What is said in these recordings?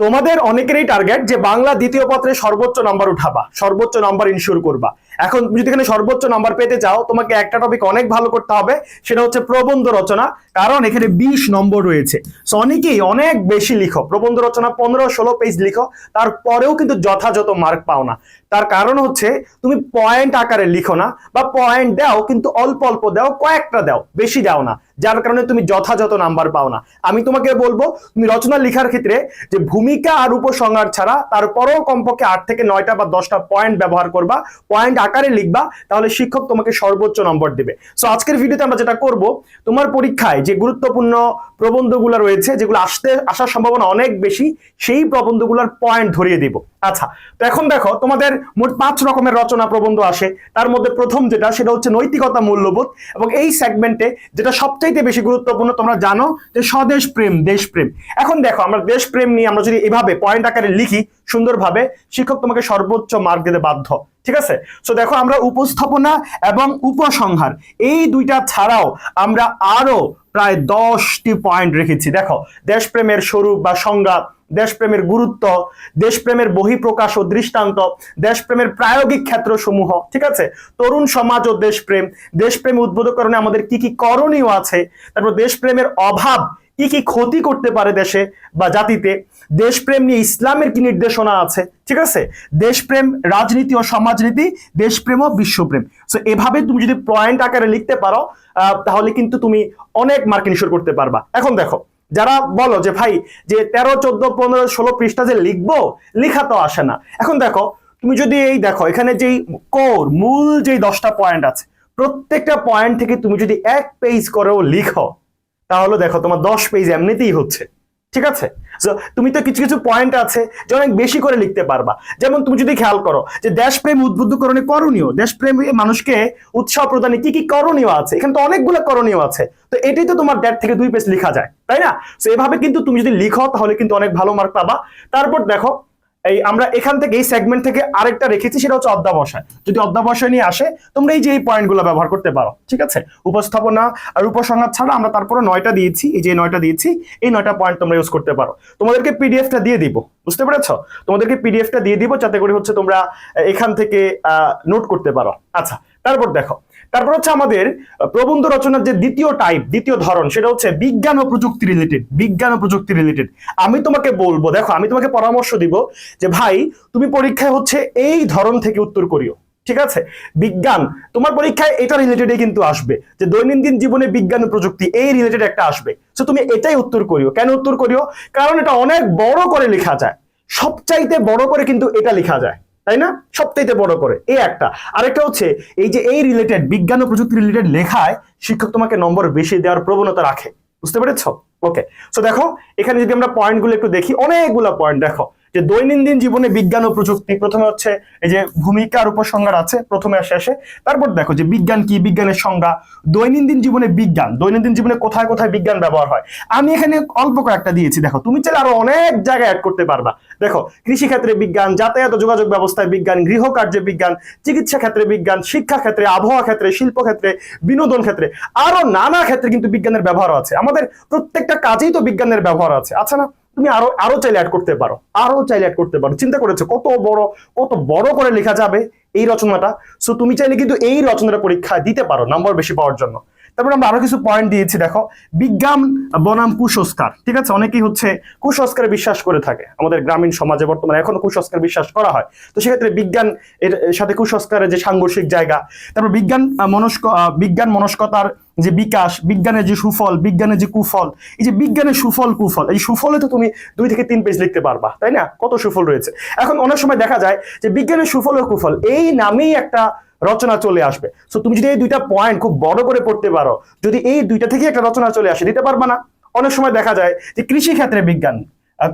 তোমাদের অনেকেরই টার্গেট যে বাংলা দ্বিতীয় পত্রে সর্বোচ্চ নাম্বার উঠাবা সর্বোচ্চ নাম্বার ইনশিওর করবা। এখন যদি এখানে সর্বোচ্চ নাম্বার পেতে চাও, তোমাকে একটা টপিক অনেক ভালো করতে হবে, সেটা হচ্ছে প্রবন্ধ রচনা, কারণ এখানে বিশ নম্বর রয়েছে। সো অনেকেই অনেক বেশি লিখো প্রবন্ধ রচনা পনেরো, ষোলো পেজ লিখো, তারপরেও কিন্তু যথাযথ মার্ক পাও না। তার কারণ হচ্ছে, তুমি পয়েন্ট আকারে লিখো না, বা পয়েন্ট দাও, কিন্তু অল্প অল্প দাও, কয়েকটা দাও, বেশি দাও না, যার কারণে তুমি যথাযথ নাম্বার পাও না। আমি তোমাকে বলব, তুমি রচনা লেখার ক্ষেত্রে যে ভূমিকা আর উপসংহার ছাড়া, তারপরেও কমপক্ষে আট থেকে নয়টা বা দশটা পয়েন্ট ব্যবহার করবা পয়েন্ট আকারে লিখবা, তাহলে শিক্ষক তোমাকে সর্বোচ্চ নম্বর দেবে। সো আজকের ভিডিওতে আমরা যেটা করব, তোমার পরীক্ষায় যে গুরুত্বপূর্ণ প্রবন্ধগুলো রয়েছে, যেগুলো আসতে, আসার সম্ভাবনা অনেক বেশি, সেই প্রবন্ধগুলোর পয়েন্ট ধরিয়ে দিব। আচ্ছা তো এখন দেখো, তোমাদের মোট পাঁচ রকমের রচনা প্রবন্ধ আসে। তার মধ্যে প্রথম যেটা, সেটা হচ্ছে নৈতিকতা মূল্যবোধ এবং এই সেগমেন্টে যেটা সবচাইতে বেশি গুরুত্বপূর্ণ, তোমরা জানো যে স্বদেশ প্রেম দেশপ্রেম এখন দেখো, আমরা দেশপ্রেম নিয়ে আমরা যদি এভাবে পয়েন্ট আকারে লিখি, সুন্দরভাবে শিক্ষক তোমাকে সর্বোচ্চ মার্ক দিতে বাধ্য। ঠিক আছে? সো দেখো আমরা উপস্থাপনা এবং উপসংহার, এই দুইটা ছাড়াও আমরা আরও প্রায় দশটি পয়েন্ট রেখেছি। দেখো, দেশপ্রেমের স্বরূপ বা সংজ্ঞা, দেশপ্রেমের গুরুত্ব, দেশপ্রেমের বহিঃপ্রকাশ ও দৃষ্টান্ত, দেশপ্রেমের প্রায়োগিক ক্ষেত্র সমূহ ঠিক আছে? তরুণ সমাজ ও দেশপ্রেম দেশপ্রেম উদ্বোধকরণে আমাদের কি কি করণীয় আছে? তারপর দেশপ্রেমের অভাব কি কি ক্ষতি করতে পারে দেশে বা জাতিতে? দেশপ্রেম নিয়ে ইসলামের কি নির্দেশনা আছে? ঠিক আছে? দেশপ্রেম, রাজনীতি ও সমাজনীতি, দেশপ্রেম ও বিশ্বপ্রেম। সো এভাবে তুমি যদি পয়েন্ট আকারে লিখতে পারো তাহলে কিন্তু তুমি অনেক মার্কিন ইনশোর করতে পারবা। এখন দেখো, যারা বলো যে, ভাই, যে তেরো, চোদ্দ, পনেরো, ষোলো পৃষ্ঠা যে লিখব, লেখা তো আসে না। এখন দেখো, তুমি যদি এই দেখো, এখানে যেই কোর মূল যেই দশটা পয়েন্ট আছে, প্রত্যেকটা পয়েন্ট থেকে তুমি যদি এক পেজ করেও লিখো তাহলে দেখো তোমার দশ পেজ এমনিতেই হচ্ছে, ঠিক আছে? তুমি তো কিছু কিছু পয়েন্ট আছে যে অনেক বেশি করে লিখতে পারবা। যেমন তুমি যদি খেয়াল করো যে দেশপ্রেম উদ্বুদ্ধকরণে করণীয়, দেশপ্রেম মানুষকে উৎসাহ প্রদানে কি কি করণীয় আছে? এখানে তো অনেকগুলো করণীয় আছে। তো এটাই তো তোমার দেড় থেকে দুই পেজ লেখা যায়, তাই না? তো এভাবে কিন্তু তুমি যদি লিখো তাহলে কিন্তু অনেক ভালো মার্ক পাবা। তারপর দেখো এই আমরা এখান থেকে এই সেগমেন্ট থেকে আরেকটা রেখেছি, সেটা হচ্ছে অধ্যাবসায়। যদি অধ্যাবসায় নিয়ে আসে, তোমরা এই যে এই পয়েন্টগুলো ব্যবহার করতে পারো, ঠিক আছে? উপস্থাপনা আর উপসংহার ছাড়া আমরা তারপরে নয়টা দিয়েছি, এই যে নয়টা দিয়েছি, এই নয়টা পয়েন্ট তোমরা ইউজ করতে পারো। তোমাদেরকে পিডিএফটা দিয়ে দিব, বুঝতে পেরেছ? তোমাদেরকে পিডিএফটা দিয়ে দিব, যাতে করে হচ্ছে তোমরা এখান থেকে নোট করতে পারো। আচ্ছা তারপর দেখো তারপর হচ্ছে আমাদের প্রবন্ধ রচনার যে দ্বিতীয় টাইপ দ্বিতীয় ধরন, সেটা হচ্ছে বিজ্ঞান ও প্রযুক্তি রিলেটেড বিজ্ঞান ও প্রযুক্তি রিলেটেড আমি তোমাকে বলব, দেখো, আমি তোমাকে পরামর্শ দিব যে, ভাই, তুমি পরীক্ষায় হচ্ছে এই ধরন থেকে উত্তর করিও, ঠিক আছে? বিজ্ঞান, তোমার পরীক্ষায় এটা রিলেটেডই কিন্তু আসবে, যে দৈনন্দিন জীবনে বিজ্ঞান ও প্রযুক্তি এই রিলেটেড একটা আসবে। তো তুমি এটাই উত্তর করিও। কেন উত্তর করিও? কারণ এটা অনেক বড় করে লেখা যায়। সবচাইতে বড় করে কিন্তু এটা লেখা যায়। তাই না? সবচাইতে বড় করে। এই একটা। আরেকটা হচ্ছে, এই যে এই রিলেটেড বিজ্ঞান ও প্রযুক্তি রিলেটেড লেখায় শিক্ষক তোমাকে নম্বর বেশি দেওয়ার প্রবণতা রাখে। বুঝতে পেরেছ? ওকে সো দেখো, এখানে যদি আমরা পয়েন্টগুলো একটু দেখি, অনেকগুলো পয়েন্ট দেখো। যে দৈনন্দিন জীবনে বিজ্ঞান ও প্রযুক্তি, প্রথমে হচ্ছে এই যে ভূমিকার উপসংহার আছে, প্রথমে আসে আসে। তারপর দেখো যে বিজ্ঞান কি? বিজ্ঞানের সংজ্ঞা, দৈনন্দিন জীবনে বিজ্ঞান। দৈনন্দিন জীবনে কোথায় কোথায় বিজ্ঞান ব্যবহার হয়? আমি এখানে অল্প কয়েকটা দিয়েছি, দেখো। তুমি চাইলে আরও অনেক জায়গায় অ্যাড করতে পারবা। দেখো কৃষি ক্ষেত্রে বিজ্ঞান, যাতায়াত ও যোগাযোগ ব্যবস্থায় বিজ্ঞান গৃহ কার্যে বিজ্ঞান, চিকিৎসা ক্ষেত্রে বিজ্ঞান, শিক্ষা ক্ষেত্রে, আবহাওয়া ক্ষেত্রে, শিল্প ক্ষেত্রে, বিনোদন ক্ষেত্রে, আরও নানা ক্ষেত্রে কিন্তু বিজ্ঞানের ব্যবহার আছে। আমাদের প্রত্যেকটা কাজেই তো বিজ্ঞানের ব্যবহার আছে আচ্ছা না? তুমি আরও আরও চাইলে অ্যাড করতে পারো, আরও চাইলে অ্যাড করতে পারো। চিন্তা করেছ, কত বড় কত বড় করে লেখা যাবে এই রচনাটা? সো তুমি চাইলে কিন্তু এই রচনাটা পরীক্ষা দিতে পারো নাম্বার বেশি পাওয়ার জন্য। তারপর আমরা আরও কিছু পয়েন্ট দিয়েছি, দেখো। বিজ্ঞান বনাম কুসংস্কার, ঠিক আছে? অনেকেই হচ্ছে কুসংস্কারে বিশ্বাস করে থাকে। আমাদের গ্রামীণ সমাজে বর্তমানে এখনও কুসংস্কার বিশ্বাস করা হয়। তো সেক্ষেত্রে বিজ্ঞান এর সাথে কুসংস্কারের যে সাংঘর্ষিক জায়গা, তারপর বিজ্ঞান মনস্ক বিজ্ঞান মনস্কতার যে বিকাশ, বিজ্ঞানের যে সুফল, বিজ্ঞানের যে কুফল, এই যে বিজ্ঞানের সুফল, কুফল, এই সুফলে তো তুমি দুই থেকে তিন পেজ লিখতে পারবা, তাই না? কত সুফল রয়েছে। এখন অনেক সময় দেখা যায় যে বিজ্ঞানের সুফল ও কুফল, এই নামেই একটা রচনা চলে আসবে। সো তুমি যদি এই দুইটা পয়েন্ট খুব বড় করে পড়তে পারো, যদি এই দুইটা থেকে একটা রচনা চলে আসে, দিতে পারবা না। অনেক সময় দেখা যায় যে কৃষি ক্ষেত্রে বিজ্ঞান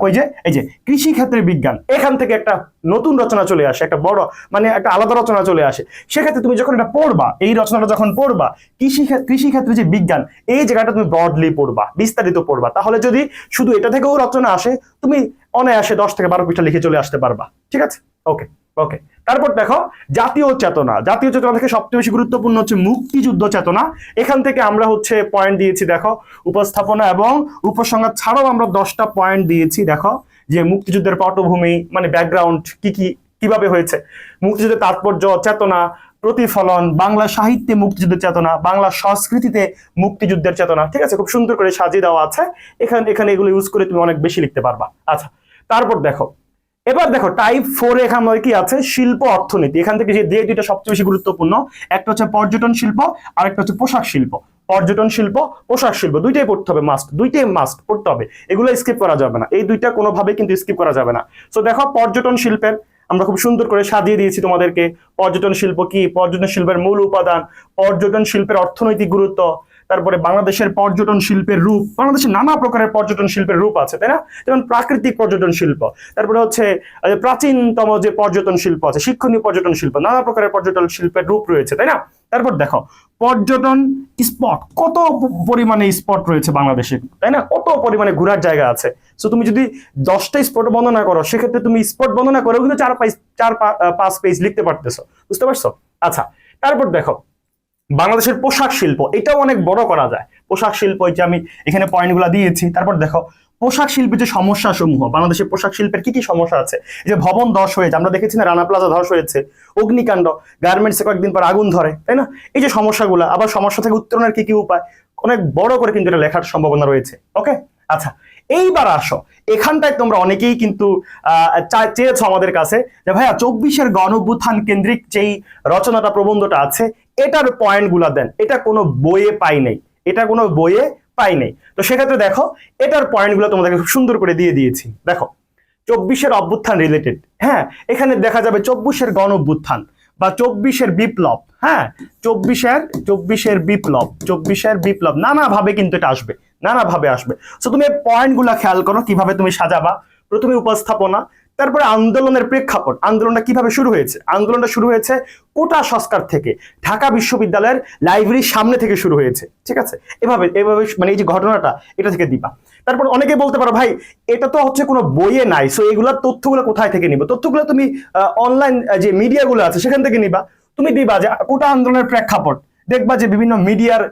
কই যে, এই যে, কৃষি ক্ষেত্রে বিজ্ঞান, এখান থেকে একটা নতুন রচনা চলে আসে, একটা বড় মানে একটা আলাদা রচনা চলে আসে। সেক্ষেত্রে তুমি যখন এটা পড়বা, এই রচনাটা যখন পড়বা, কৃষি কৃষি ক্ষেত্রে যে বিজ্ঞান, এই জায়গাটা তুমি ব্রডলি পড়বা, বিস্তারিত পড়বা। তাহলে যদি শুধু এটা থেকেও রচনা আসে, তুমি অনায়াসে দশ থেকে বারো পৃষ্ঠা লিখে চলে আসতে পারবা। ঠিক আছে? ওকে ওকে তারপর দেখো, জাতীয় চেতনা। জাতীয় চেতনা থেকে সবচেয়ে বেশি গুরুত্বপূর্ণ হচ্ছে মুক্তিযুদ্ধ চেতনা। এখান থেকে আমরা হচ্ছে পয়েন্ট দিয়েছি, দেখো, উপস্থাপনা এবং উপসংহার ছাড়াও আমরা দশটা পয়েন্ট দিয়েছি, দেখো, যে মুক্তিযুদ্ধের পটভূমি মানে ব্যাকগ্রাউন্ড কি কি, কীভাবে হয়েছে। মুক্তিযুদ্ধের তাৎপর্য, চেতনা, প্রতিফলন, বাংলা সাহিত্যে মুক্তিযুদ্ধের চেতনা, বাংলা সংস্কৃতিতে মুক্তিযুদ্ধের চেতনা, ঠিক আছে? খুব সুন্দর করে সাজিয়ে দেওয়া আছে। এখানে এখানে এগুলো ইউজ করে তুমি অনেক বেশি লিখতে পারবা। আচ্ছা তারপর দেখো এবার দেখো টাইপ ফোর এখানে কি আছে? শিল্প অর্থনীতি। এখান থেকে যে দিয়ে দুইটা সবচেয়ে বেশি গুরুত্বপূর্ণ, একটা হচ্ছে পর্যটন শিল্প আর একটা হচ্ছে পোশাক শিল্প। পর্যটন শিল্প, পোশাক শিল্প, দুইটাই পড়তে হবে মাস্ট দুইটাই মাস্ট পড়তে হবে। এগুলো স্কিপ করা যাবে না। এই দুইটা কোনোভাবে কিন্তু স্কিপ করা যাবে না। সো দেখো, পর্যটন শিল্পের আমরা খুব সুন্দর করে সাজিয়ে দিয়েছি তোমাদেরকে। পর্যটন শিল্প কি? পর্যটন শিল্পের মূল উপাদান। পর্যটন শিল্পের অর্থনৈতিক গুরুত্ব। তারপরে বাংলাদেশের পর্যটন শিল্পের রূপ বাংলাদেশের নানা প্রকারের পর্যটন শিল্পের রূপ আছে, তাই না? যেমন প্রাকৃতিক পর্যটন শিল্প, তারপরে হচ্ছে প্রাচীনতম যে পর্যটন শিল্প আছে, শিক্ষণীয় পর্যটন শিল্প, নানা প্রকারের পর্যটন শিল্পের রূপ রয়েছে, তাই না? তারপর দেখো, পর্যটন স্পট কত পরিমাণে স্পট রয়েছে বাংলাদেশে, তাই না? কত পরিমাণে ঘোরার জায়গা আছে? সো তুমি যদি দশটা স্পট বর্ণনা করো, সেক্ষেত্রে তুমি স্পট বর্ণনা করে কিন্তু চার পাঁচ চার পাঁচ পেজ লিখতে পারতেছো, বুঝতে পারছ? আচ্ছা তারপর দেখো বাংলাদেশের পোশাক শিল্প, এটাও অনেক বড় করা যায়। পোশাক শিল্প যে আমি এখানে পয়েন্টগুলো দিয়েছি, তারপর দেখো, পোশাক শিল্পের যে সমস্যা সমূহ বাংলাদেশের পোশাক শিল্পের কি কি সমস্যা আছে? যে ভবন ধস হয়েছে, আমরা দেখেছি না রানা প্লাজা ধস হয়েছে, অগ্নিকাণ্ড গার্মেন্টসে কয়েকদিন পর আগুন ধরে, তাই না? এই যে সমস্যাগুলো, আবার সমস্যা থেকে উত্তরণের কি কি উপায়? অনেক বড় করে কিন্তু এটা লেখার সম্ভাবনা রয়েছে ওকে আচ্ছা এইবার আসো। এখানটায় তোমরা অনেকেই কিন্তু চেয়েছো আমাদের কাছে যে, ভাইয়া, চব্বিশের গণভ্যুত্থান কেন্দ্রিক যেই রচনাটা, প্রবন্ধটা আছে, এটার পয়েন্টগুলা দেন। এটা কোনো বইয়ে পাই নাই। এটা কোনো বইয়ে পাই নাই। তো সেক্ষেত্রে দেখো, এটার পয়েন্টগুলো তোমাদেরকে খুব সুন্দর করে দিয়ে দিয়েছি। দেখো, চব্বিশের অভ্যুত্থান রিলেটেড হ্যাঁ এখানে দেখা যাবে চব্বিশের গণ অভ্যুত্থান বা চব্বিশের বিপ্লব। হ্যাঁ চব্বিশের চব্বিশের বিপ্লব চব্বিশের বিপ্লব। নানাভাবে কিন্তু এটা আসবে। নানাভাবে আসবে। সো তুমি পয়েন্টগুলো খেয়াল করো, কীভাবে তুমি সাজাবা। প্রথমে উপস্থাপনা, তারপরে আন্দোলনের প্রেক্ষাপট। আন্দোলনটা কীভাবে শুরু হয়েছে? আন্দোলনটা শুরু হয়েছে কোটা সংস্কার থেকে। ঢাকা বিশ্ববিদ্যালয়ের লাইব্রেরির সামনে থেকে শুরু হয়েছে। ঠিক আছে? এভাবে এভাবে মানে এই যে ঘটনাটা, এটা থেকে দিবা। তারপর অনেকে বলতে পারো, ভাই, এটা তো হচ্ছে কোনো বইয়ে নাই। সো এগুলোর তথ্যগুলো কোথায় থেকে নিবে? তথ্যগুলো তুমি অনলাইন যে মিডিয়াগুলো আছে, সেখান থেকে নিবা। তুমি দিবা যে কোটা আন্দোলনের প্রেক্ষাপট। দেখবা যে বিভিন্ন মিডিয়ার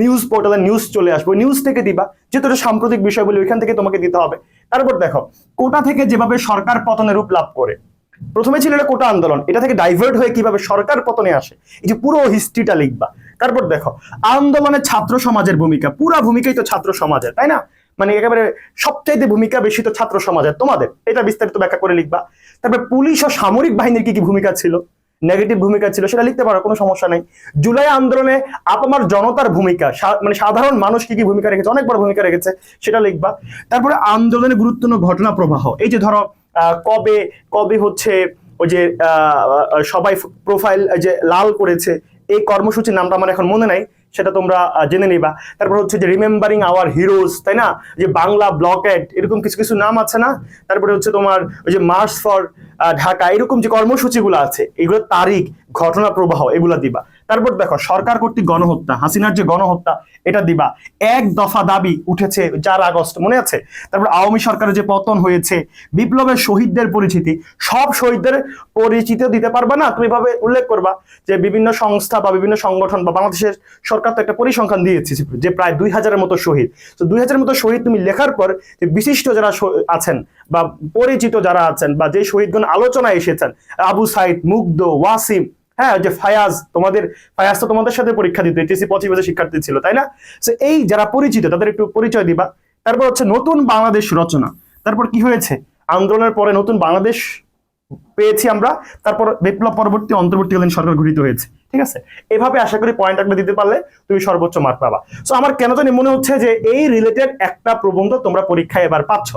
নিউজ পোর্টালে নিউজ চলে আসবে। নিউজ থেকে দিবা যেহেতু সাম্প্রতিক বিষয় বলে ওইখান থেকে তোমাকে দিতে হবে। তারপর দেখো, কোটা থেকে যেভাবে সরকার পতনের রূপ লাভ করে। প্রথমে ছিল এটা কোটা আন্দোলন। এটা থেকে ডাইভার্ট হয়ে কীভাবে সরকার পতনে আসে, এই যে পুরো হিস্ট্রিটা লিখবা। তারপর দেখো, আন্দোলনে ছাত্র সমাজের ভূমিকা। পুরা ভূমিকাই তো ছাত্র সমাজের, তাই না? মানে একেবারে সবচাইতে ভূমিকা বেশি তো ছাত্র সমাজের। তোমাদের, এটা বিস্তারিত ব্যাখ্যা করে লিখবা। তারপর পুলিশ ও সামরিক বাহিনীর কি কি ভূমিকা ছিল? নেগেটিভ ভূমিকা ছিল, সেটা লিখতে পারো, কোনো সমস্যা নেই। জুলাই আন্দোলনে আপামার জনতার ভূমিকা মানে সাধারণ মানুষ কি কি ভূমিকা রেখেছে, অনেক বড় ভূমিকা রেখেছে, সেটা লিখবা। তারপরে আন্দোলনে গুরুত্বপূর্ণ ঘটনা প্রবাহ, এই যে ধরো কবে কবে হচ্ছে ওই যে সবাই প্রোফাইল যে লাল করেছে এই কর্মসূচির নামটা আমার এখন মনে নাই, সেটা তোমরা জেনে নিবা। তারপর হচ্ছে যে রিমেম্বারিং আওয়ার হিরোজ তাই না? যে বাংলা ব্লকেট এরকম কিছু কিছু নাম আছে না? তারপরে হচ্ছে তোমার ওই যে মার্চ ফর ঢাকা, এরকম যে কর্মসূচিগুলো আছে এগুলো তারিখ, ঘটনা প্রবাহ, এগুলো দিবা। তারপর দেখো, সরকার কর্তৃক গণহত্যা, হাসিনার যে গণহত্যা, এটা দিবা। এক দফা দাবি উঠেছে চার আগস্ট, মনে আছে? তারপর আওয়ামী সরকারের যে পতন হয়েছে, বিপ্লবের শহীদদের পরিচিতি, সব শহীদদের পরিচিতি দিতে পারবা না? তুমি এভাবে উল্লেখ করবা যে বিভিন্ন সংস্থা বা বিভিন্ন সংগঠন বা বাংলাদেশের সরকার তো একটা পরিসংখ্যান দিয়েছে যে প্রায় দুই হাজারের মতো শহীদ। তো দুই হাজারের মতো শহীদ তুমি লেখার পর যে বিশিষ্ট যারা আছেন বা পরিচিত যারা আছেন বা যে শহীদগণ আলোচনায় এসেছেন, আবু সাইদ, মুগ্ধ, ওয়াসিম হ্যাঁ যে ফায়াজ, তোমাদের, ফায়াজ তো তোমাদের সাথে পরীক্ষা দিত এইচএসসি পঁচিশ বছর শিক্ষার্থী ছিল, তাই না? তো এই যারা পরিচিত, তাদের একটু পরিচয় দিবা। তারপর হচ্ছে নতুন বাংলাদেশ রচনা। তারপর কি হয়েছে? আন্দোলনের পরে নতুন বাংলাদেশ পেয়েছি আমরা। তারপর বিপ্লব পরবর্তী অন্তর্বর্তীকালীন সরকার গঠিত হয়েছে। ঠিক আছে? এভাবে আশা করি পয়েন্ট একটা দিতে পারলে তুমি সর্বোচ্চ মার্ক পাবা। সো আমার কেন জানি মনে হচ্ছে যে এই রিলেটেড একটা প্রবন্ধ তোমরা পরীক্ষায় এবার পাচ্ছ।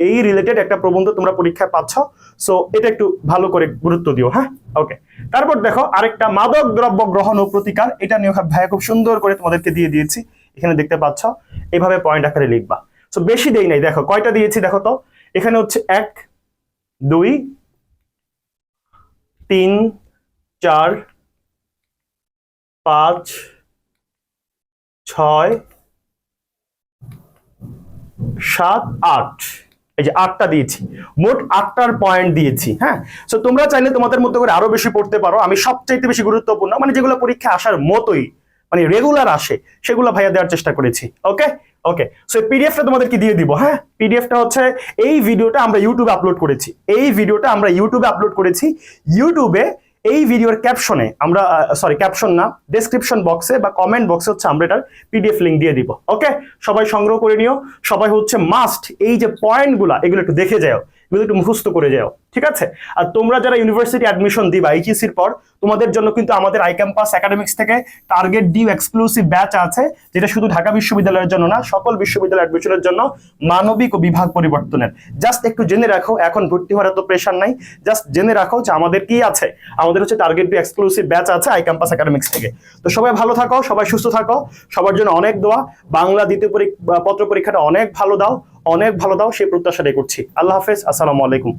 এই রিলেটেড একটা প্রবন্ধ তোমরা পরীক্ষায় পাচ্ছ। সো এটা একটু ভালো করে গুরুত্ব দিও হ্যাঁ? ওকে তারপর দেখো, আরেকটা মাদক দ্রব্য গ্রহণ ও প্রতিকার। এটা নিয়ে ভাইয়া খুব সুন্দর করে তোমাদেরকে দিয়ে দিয়েছি। এখানে দেখতে পাচ্ছ, এভাবে পয়েন্ট আকারে লিখবা। সো বেশি দেই নাই, দেখো, কয়টা দিয়েছি দেখো তো? এখানে হচ্ছে এক, দুই, তিন, চার, পাঁচ, ছয়, সাত, আট। এই যে আটটা দিয়েছি, মোট আটটার পয়েন্ট দিয়েছি হ্যাঁ? সো তোমরা চাইলে তোমাদের মতো করে আরও বেশি পড়তে পারো। আমি সবচাইতে বেশি গুরুত্বপূর্ণ মানে যেগুলো পরীক্ষা আসার মতোই মানে রেগুলার আসে, সেগুলো ভাইয়া দেওয়ার চেষ্টা করেছি ওকে ওকে সো পিডিএফটা তোমাদেরকে দিয়ে দিব হ্যাঁ? পিডিএফটা হচ্ছে, এই ভিডিওটা আমরা ইউটিউবে আপলোড করেছি, এই ভিডিওটা আমরা ইউটিউবে আপলোড করেছি ইউটিউবে এই ভিডিওর ক্যাপশনে আমরা সরি ক্যাপশন না ডেসক্রিপশন বক্সে বা কমেন্ট বক্সে হচ্ছে আমরা এটার পিডিএফ লিঙ্ক দিয়ে দিব। ওকে সবাই সংগ্রহ করে নিও। সবাই হচ্ছে মাস্ট এই যে পয়েন্টগুলা এগুলো একটু দেখে যাও। এগুলো একটু মুখস্থ করে যাও, ঠিক আছে? আর তোমরা যারা ইউনিভার্সিটি অ্যাডমিশন দিবা এইচএসির পর, তোমাদের জন্য কিন্তু আমাদের আই ক্যাম্পাস একাডেমিক্স থেকে টার্গেট ডিউ এক্সক্লুসিভ ব্যাচ আছে, যেটা শুধু ঢাকা বিশ্ববিদ্যালয়ের জন্য না, সকল বিশ্ববিদ্যালয় অ্যাডমিশনের জন্য মানবিক ও বিভাগ পরিবর্তনের। জাস্ট একটু জেনে রাখো, এখন ভর্তি হওয়ার এত প্রেশার নাই। জাস্ট জেনে রাখো যে আমাদের কি আছে। আমাদের হচ্ছে টার্গেট ডিউ এক্সক্লুসিভ ব্যাচ আছে আই ক্যাম্পাস একাডেমিক্স থেকে। তো সবাই ভালো থাকো, সবাই সুস্থ থাকো, সবার জন্য অনেক দোয়া। বাংলা দ্বিতীয় পত্র পরীক্ষাটা অনেক ভালো দাও। অনেক ভালো দাও সেই প্রত্যাশাটাই করছি। আল্লাহ হাফেজ আসসালামু আলাইকুম।